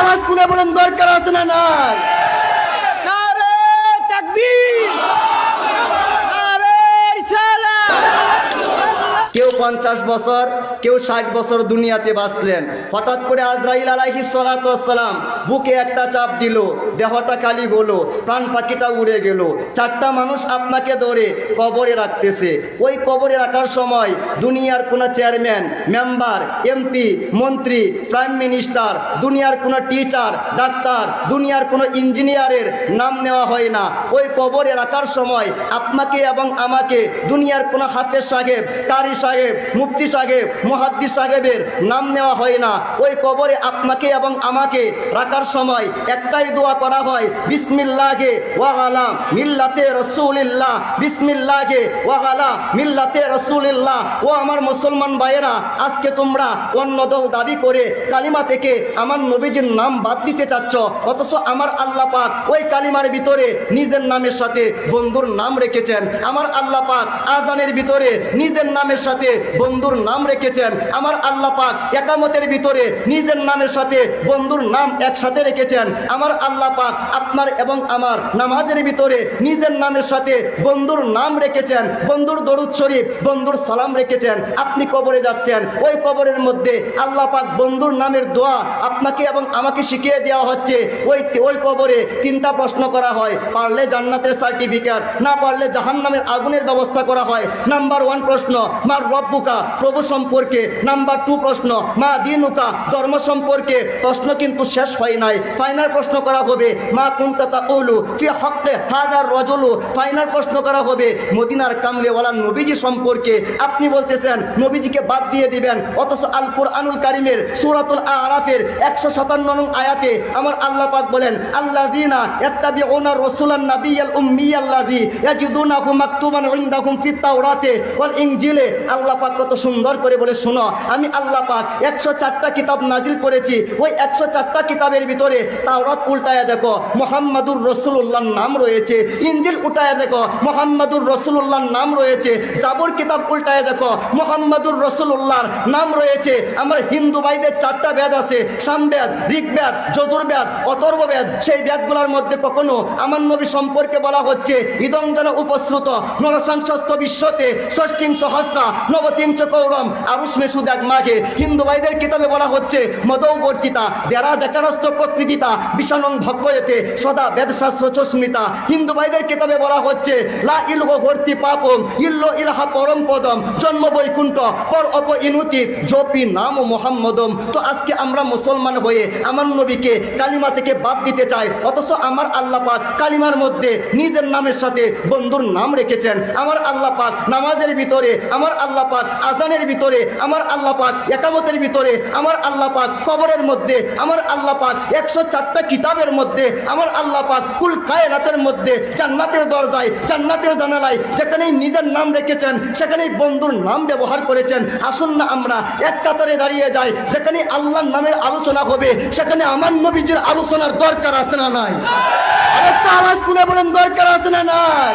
আওয়াজ তুলে বলেন দরকার আছে না নাই? কেউ পঞ্চাশ বছর কেউ ষাট বছর দুনিয়াতে বাঁচলেন। হঠাৎ করে আজরাইল আলাইহি সালাম বুকে একটা চাপ দিল, দেহটা খালি হলো, প্রাণ পাখিটা উড়ে গেল। চারটা মানুষ আপনাকে ধরে কবরে রাখতেছে। ওই কবরে রাখার সময় দুনিয়ার কোনো চেয়ারম্যান, মেম্বার, এমপি, মন্ত্রী, প্রাইম মিনিস্টার, দুনিয়ার কোনো টিচার, ডাক্তার, দুনিয়ার কোনো ইঞ্জিনিয়ারের নাম নেওয়া হয় না। ওই কবরে রাখার সময় আপনাকে এবং আমাকে দুনিয়ার কোনো হাফেজ সাহেব, কারি সাহেব, মুফতি সাহেব মুহাদ্দিস সাহেবের নাম নেওয়া হয় না। ওই কবরে আপনাকে এবং আমাকে রাখার সময় একটাই দোয়া করা হয়, বিসমিল্লাহে ওয়াগালা মিল্লাতে রসুলিল্লাহ, বিসমিল্লাহে ওয়াগালা মিল্লাতে রসুলিল্লাহ। ও আমার মুসলমান ভাইয়েরা, আজকে তোমরা অন্য দল দাবি করে কালিমা থেকে আমার নবীজির নাম বাদ দিতে চাচ্ছ, অথচ আমার আল্লাহ পাক ওই কালিমার ভিতরে নিজের নামের সাথে বন্ধুর নাম রেখেছেন। আমার আল্লাহ পাক আজানের ভিতরে নিজের নামের সাথে বন্ধুর নাম রেখেছেন। আমার আল্লাহ পাক একামতের ভিতরে নিজের নামের সাথে বন্ধুর নাম একসাথে রেখেছেন। আমার আল্লাহ পাক আপনার এবং আমার নামাজের ভিতরে নিজের নামের সাথে বন্ধুর নাম রেখেছেন। বন্ধুর দরুদ শরীফ, বন্ধুর সালাম রেখেছেন। আপনি কবরে যাচ্ছেন। ওই কবরের মধ্যে আল্লাহ পাক বন্ধুর নামের দোয়া আপনাকে এবং আমাকে শিখিয়ে দেওয়া হচ্ছে। ওই ওই কবরে তিনটা প্রশ্ন করা হয়। পারলে জান্নাতের সার্টিফিকেট না পারলে জাহান্নামের আগুনের ব্যবস্থা করা হয়। নাম্বার ওয়ান প্রশ্ন, মার রব্বুকা, প্রভু সম্পর্কে নাম্বার টু প্রশ্ন, মা দিনুকা, ধর্ম সম্পর্কে প্রশ্ন কিন্তু শেষ হয় নাই। ফাইনাল প্রশ্ন করা হবে, মা কুন্তাতা উলু ফি হকতে হাজার রজলু? ফাইনাল প্রশ্ন করা হবে, মদিনার কামলেওয়ালা নবীজি সম্পর্কে। আপনি বলতেছেন, নবীজিকে বাদ দিয়ে দিবেন, অথচ আল কুরআনুল কারিমের সূরাতুল আরাফের একশো সাতান্ন নং আয়াতে আমার আল্লাহ পাক বলেন আল্লাহ দিনা ইয়াত্তাবিউনা রাসূলান নাবিয়াল উম্মিয়াল্লাযী ইয়াজিদুনাহু মাকতুবান ইনদাহুম ফিত তাওরাতে ওয়াল ইনজিলে। আল্লাহ পাক কত সুন্দর করে বলে শুনো, আমি আল্লাহ পাক একশো চারটা কিতাব নাজিল করেছি। ওই একশো চারটা কিতাবের ভিতরে তাওরাত উল্টায়া দেখো, মোহাম্মদুর রসুল্লাহর নাম রয়েছে। ইঞ্জিল উল্টায়া দেখো, মোহাম্মদুর রসুল্লাহর নাম রয়েছে। জাবর কিতাব উল্টায়া দেখো, মোহাম্মদুর রসুল্লাহর নাম রয়েছে। আমার হিন্দু ভাইদের চারটা বেদ আছে সামবেদ ঋগ্বেদ যজুর্বেদ অথর্ব বেদ। সেই বেদগুলোর মধ্যে কখনো আমার নবী সম্পর্কে বলা হচ্ছে, ইদং যেন উপশ্রুত নরসংসস্থ বিশ্বতে, ষষ্ঠিং সহস্রা, নবতিংশ কৌরম আরুষ্মে সুদাগ মাঘে। হিন্দু ভাইদের কিতাবে বলা হচ্ছে মদৌবর্তিতা দেরা দেখারস্থ প্রকৃতিতা বিষাণং ভক্ষয়েতে সদা বেদশাস্ত্র চস্মিতা। হিন্দু ভাইদের কিতাবে বলা হচ্ছে, লা ইলগো ভর্তি পাপম ইল্লো ইলাহা পরম পদম, জন্ম বৈকুণ্ঠ, পর অপ ইনুতি জপি নাম মোহাম্মদম। তো আজকে আমরা মুসলমান হয়ে আমার নবীকে কালিমা থেকে বাদ দিতে চাই, অথচ আমার আল্লাহ পাক কালিমার মধ্যে নিজের নামের সাথে বন্ধুর নাম রেখেছেন। আমার আল্লাহ পাক নামাজের ভিতরে, আমার আল্লাহ পাক আজানের ভিতরে আমার আল্লাহ পাক একামতের ভিতরে, আমার আল্লাহ পাক কবরের মধ্যে, আমার আল্লাহ পাক একশো চারটা কিতাবের মধ্যে, আমার আল্লাহ পাক কুল কায়নাতের মধ্যে, জান্নাতের দরজায়, জান্নাতের জানালায় যেখানেই নিজের নাম রেখেছেন, সেখানেই বন্ধুর নাম ব্যবহার করেছেন। আসুন না আমরা এক কাতারে দাঁড়িয়ে যাই, যেখানে আল্লাহর নামের আলোচনা হবে, সেখানে আমার নবীজির আলোচনার দরকার আছে না নাই? আরেকটা আওয়াজ খুলে বলেন, দরকার আছে না নাই?